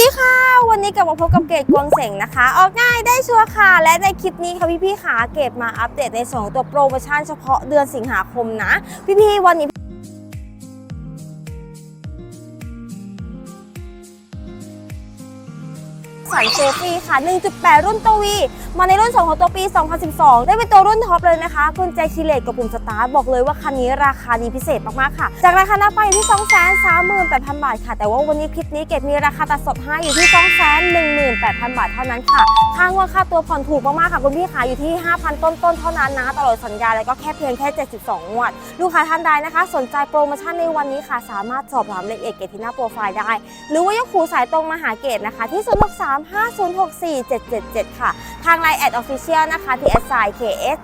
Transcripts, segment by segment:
ดีค่ะ วันนี้กลับมาพบกับเกดกวงเสงนะคะ ออกง่ายได้ชัวร์ค่ะ และในคลิปนี้ค่ะพี่ๆขาเกดมาอัปเดตในส่วนของตัวโปรโมชั่นเฉพาะเดือนสิงหาคมนะ พี่ๆวันนี้ สันเซฟรีค่ะ 1.8 รุ่นตัววี มาในรุ่น 2 ของตัวปี 2012 ได้เป็นตัวรุ่นท็อปเลยนะคะ กุญแจคีเลตกับปุ่มสตาร์ทบอกเลยว่าคันนี้ราคาดีพิเศษมากๆค่ะ จากราคาหน้าไปที่ 238,000 บาทค่ะ แต่ว่าวันนี้คลิปนี้เกดมีราคาตัดสดให้อยู่ที่ 218,000 บาทเท่านั้นค่ะ ค่างวดค่าตัวผ่อนถูกมากๆค่ะคุณพี่ขาอยู่ที่ 5,000 ต้นๆ เท่านั้นนะตลอดสัญญาแล้วก็แค่เพียงแค่ 72งวด ลูกค้าท่านใดนะคะ สนใจโปรโมชั่นในวันนี้ค่ะ สามารถสอบถามรายละเอียดเกตที่หน้าโปรไฟล์ได้ หรือว่ายกหูสายตรงมาหาเกตนะคะที่0635064777 ค่ะ ทางไลน์แอดออฟฟิเชียลนะคะที่แอดไซน์ KS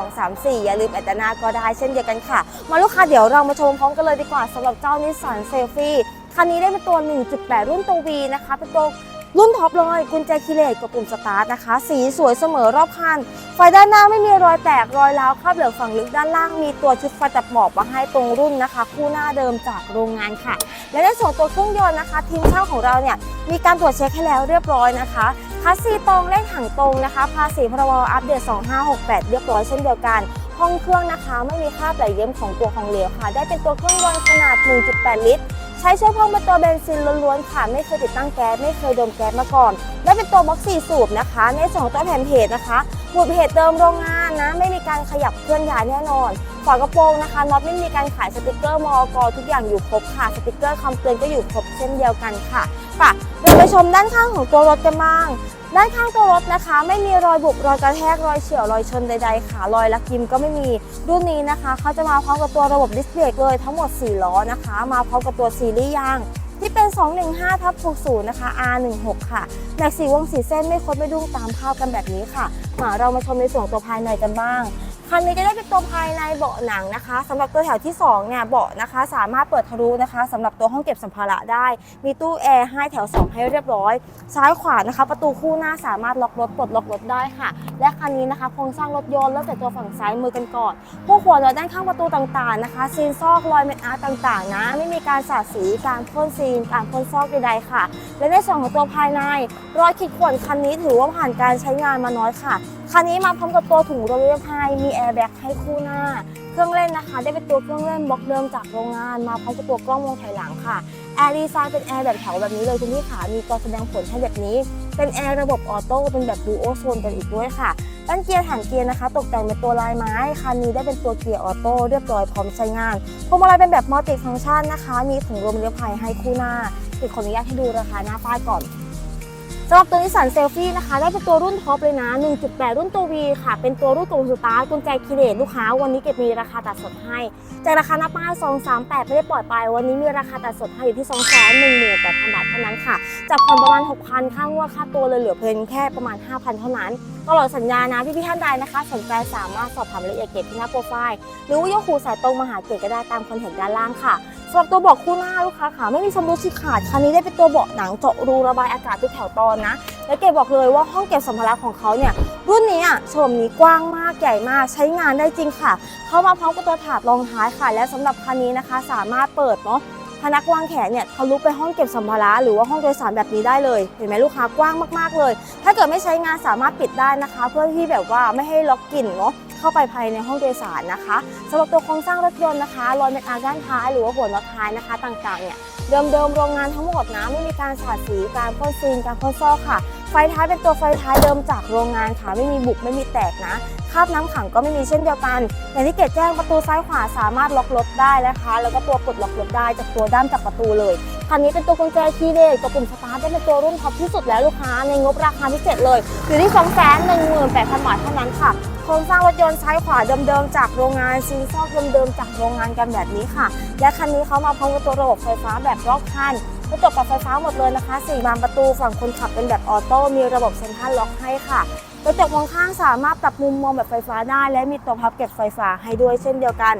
1234 อย่าลืมแอดด้านาก็ได้เช่นเดียวกันค่ะ มาลูกค้าเดี๋ยวเรามาชมพร้อมกันเลยดีกว่าสำหรับเจ้านิสสันเซลฟี่คันนี้ได้เป็นตัว 1.8 รุ่นตัว V นะคะ เป็นตัวรุ่นท็อปเลยกุญแจคีเลตกับปุ่มสตาร์ทนะคะ สีสวยเสมอรอบคัน ไฟด้านหน้าไม่มีรอยแตกรอยร้าวคราบเหลืองฝั่งลึกด้านล่างมีตัวชุดไฟตัดหมอกมาให้ตรงรุ่นนะคะ คู่หน้าเดิมจากโรงงานค่ะ และในส่วนตัวเครื่องยนต์นะคะ ทีมช่างของเราเนี่ย มีการตรวจเช็คให้แล้วเรียบร้อยนะคะคัสซีตรงเลขถังตรงนะคะ ภาษีพรบอัปเดต 2568 เรียบร้อยเช่นเดียวกัน ห้องเครื่องนะคะไม่มีคราบไหลเยิ้มของตัวของเหลวค่ะ ได้เป็นตัวเครื่องยนต์ขนาด 1.8 ลิตร ใช้เชื้อเพลิงเป็นตัวเบนซินล้วนๆค่ะ ไม่เคยติดตั้งแก๊ส ไม่เคยดมแก๊สมาก่อน ได้เป็นตัวบล็อกสี่สูบนะคะ ในส่วนของตัวแผ่นเพจนะคะ หมุดเพจเดิมโรงงานนะ ไม่มีการขยับเคลื่อนย้ายแน่นอน ฝากระโปรงนะคะน็อตไม่มีการขายสติกเกอร์มอกทุกอย่างอยู่ครบค่ะ สติกเกอร์คำเตือนก็อยู่ครบเช่นเดียวกันค่ะป่ะเราไปชมด้านข้างของตัวรถกันบ้าง ด้านข้างตัวรถนะคะ ไม่มีรอยบุบรอยกระแทกรอยเฉี่ยวรอยชนใดๆค่ะ รอยลักยิมก็ไม่มีรุ่นนี้นะคะเขาจะมาพร้อมกับตัวระบบดิสเพลย์เลยทั้งหมด 4 ล้อนะคะ มาพร้อมกับตัวซีรีส์ยาง ที่เป็น 215ทับ60 นะคะ R16 ค่ะแม็กสีวงสีเส้นไม่คดไม่ดุ้งตามภาพกันแบบนี้ค่ะมาเรามาชมในส่วนตัวภายในกันบ้าง คันนี้จะได้เป็นตัวภายในเบาะหนังนะคะสำหรับตัวแถวที่2เนี่ยเบาะนะคะ สามารถเปิดทะลุนะคะสำหรับตัวห้องเก็บสัมภาระได้ มีตู้แอร์ให้แถว 2 ให้เรียบร้อย ซ้ายขวานะคะ ประตูคู่หน้าสามารถล็อกรถปลดล็อกรถได้ค่ะ และคันนี้นะคะโครงสร้างรถยนต์เริ่มแต่ตัวฝั่งซ้ายมือกันก่อนพวกหัวเราด้านข้างประตูต่างๆนะคะซีนซอกรอยเม็ดอาร์ตต่างๆ นะ ไม่มีการสาดสีการพ่นซีนการพ่นซอกใดๆค่ะ และในส่วนของตัวภายในรอยขีดข่วนคันนี้ถือว่าผ่านการใช้งานมาน้อยค่ะ คันนี้มาพร้อมกับตัวถุงลมนิรภัยมีแอร์แบ็กให้คู่หน้า เครื่องเล่นนะคะ ได้เป็นตัวเครื่องเล่นบล็อกเดิมจากโรงงาน มาพร้อมกับตัวกล้องมองถอยหลังค่ะแอร์ดีไซน์เป็นแอร์แบบแถวแบบนี้เลยคุณพี่ขามีจอแสดงผลให้แบบนี้ เป็นแอร์ระบบออโต้เป็นแบบดูโอโซนกันอีกด้วยค่ะด้านเกียร์ฐานเกียร์นะคะ ตกแต่งเป็นตัวลายไม้คันนี้ได้เป็นตัวเกียร์ออโต้เรียบร้อยพร้อมใช้งานพวงมาลัยเป็นแบบมัลติฟังก์ชันนะคะ มีถุงลมนิรภัยให้คู่หน้าอีกขออนุญาตให้ดูราคาหน้าป้ายก่อน สำหรับตัวนิสสันเซลฟี่นะคะ ได้เป็นตัวรุ่นท็อปเลยนะ 1.8 รุ่นตัว V ค่ะ เป็นตัวรุ่นตัวสตาร์ทกุญแจคีเลตลูกค้า วันนี้เก็บมีราคาตัดสดให้ จากราคาหน้าป้าย238 ไม่ได้ปล่อยไป วันนี้มีราคาตัดสดให้อยู่ที่ 218,000 บาทเท่านั้นค่ะจากผ่อนประมาณ 6,000 ค่างวดค่าตัวเลยเหลือเพียงแค่ประมาณ 5,000 เท่านั้น ตลอดสัญญานะพี่ๆท่านใดนะคะ สนใจสามารถสอบถามรายละเอียดเก็บที่หน้าโปรไฟล์ หรือว่ายกหูสายตรงมาหาเกตก็ได้ตามคอนแทคด้านล่างค่ะสำหรับตัวเบาะคู่หน้าลูกค้าค่ะไม่มีชำรุดฉีกขาดคันนี้ได้เป็นตัวเบาะหนังเจาะรูระบายอากาศทุกแถวตอนนะ และเกดบอกเลยว่าห้องเก็บสัมภาระของเขาเนี่ยรุ่นนี้อะโฉมนี้กว้างมากใหญ่มากใช้งานได้จริงค่ะ เข้ามาพร้อมกับตัวถาดรองท้ายค่ะ และสำหรับคันนี้นะคะ สามารถเปิดเนาะ พนักวางแขนเนี่ยทะลุไปห้องเก็บสัมภาระหรือว่าห้องโดยสารแบบนี้ได้เลย เห็นไหมลูกค้ากว้างมากๆเลย ถ้าเกิดไม่ใช้งานสามารถปิดได้นะคะ เพื่อที่แบบว่าไม่ให้ล็อกกลิ่นเนาะเข้าไปภายในห้องโดยสารนะคะสำหรับตัวโครงสร้างรถยนต์นะคะรอยเม็ดอาด้านท้ายหรือว่าหัวน็อตท้ายนะคะ ต่างๆเนี่ยเดิมๆโรงงานทั้งหมดนะไม่มีการสาดสีการพ่นซีนการพ่นซอกค่ะ ไฟท้ายเป็นตัวไฟท้ายเดิมจากโรงงานค่ะไม่มีบุกไม่มีแตกนะ คราบน้ำขังก็ไม่มีเช่นเดียวกันอย่างที่เกดแจ้งประตูซ้ายขวาสามารถล็อกรถได้นะคะ แล้วก็ตัวปลดล็อกรถได้จากตัวด้ามจับประตูเลยคันนี้เป็นตัวกุญแจคีย์เลสกับปุ่มสตาร์ทได้เป็นตัวรุ่นท็อปที่สุดแล้วลูกค้าในงบราคาพิเศษเลยอยู่ที่ 2 1 8 0 0 0 บาทเท่านั้นค่ะโครงสร้างรถยนต์ซ้ายขวาเดิมๆจากโรงงานซีนซอกเดิมๆจากโรงงานกันแบบนี้ค่ะ และคันนี้เขามาพร้อมกับตัวระบบไฟฟ้าแบบรอบคัน กระจกปรับไฟฟ้าหมดเลยนะคะ4บานประตูฝั่งคนขับเป็นแบบออโต้มีระบบเซ็นทรัลล็อกให้ค่ะกระจกมองข้างสามารถปรับมุมมองแบบไฟฟ้าได้ และมีตัวพับเก็บไฟฟ้าให้ด้วยเช่นเดียวกัน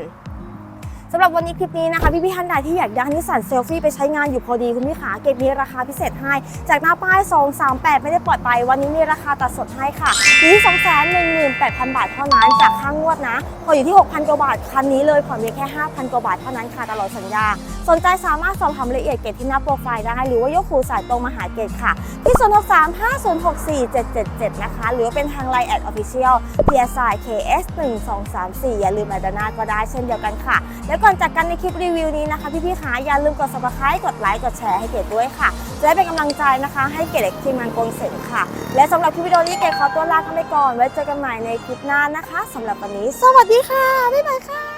สำหรับวันนี้คลิปนี้นะคะพี่พี่ท่านใดที่อยากได้นิสสันเซลฟี่ไปใช้งานอยู่พอดีคุณพี่ขาเก็บมีราคาพิเศษให้ จากหน้าป้าย 238 ไม่ได้ปล่อยไป วันนี้มีราคาตัดสดให้ค่ะอยู่ที่218,000 บาทเท่านั้นจากค่างงวดนะพออยู่ที่ 6,000 กว่าบาทคันนี้เลยผ่อนเพียงแค่ 5,000 กว่าบาทเท่านั้นค่ะตลอดสัญญา สนใจสามารถสอบถามรายละเอียดเกตที่หน้าโปรไฟล์ได้ หรือว่ายกหูสายตรงมาหาเกตค่ะ ที่ 0635064777 นะคะ หรือเป็นทางไลน์แอดออฟฟิเชียล PSI KS 1 2 3 4อย่าลืมแอดนาก็ได้เช่นเดียวกันค่ะแล้วก่อนจากกันในคลิปรีวิวนี้นะคะ พี่ๆคะอย่าลืมกด subscribe กดไลค์กดแชร์ให้เกดด้วยค่ะ จะได้เป็นกำลังใจนะคะ ให้เกดเอกทีมงานโกงเสงค่ะ และสำหรับคลิปวิดีโอนี้เกดขอตัวลาท่านไปก่อน ไว้เจอกันใหม่ในคลิปหน้านะคะสำหรับวันนี้ สวัสดีค่ะบ๊ายบายค่ะ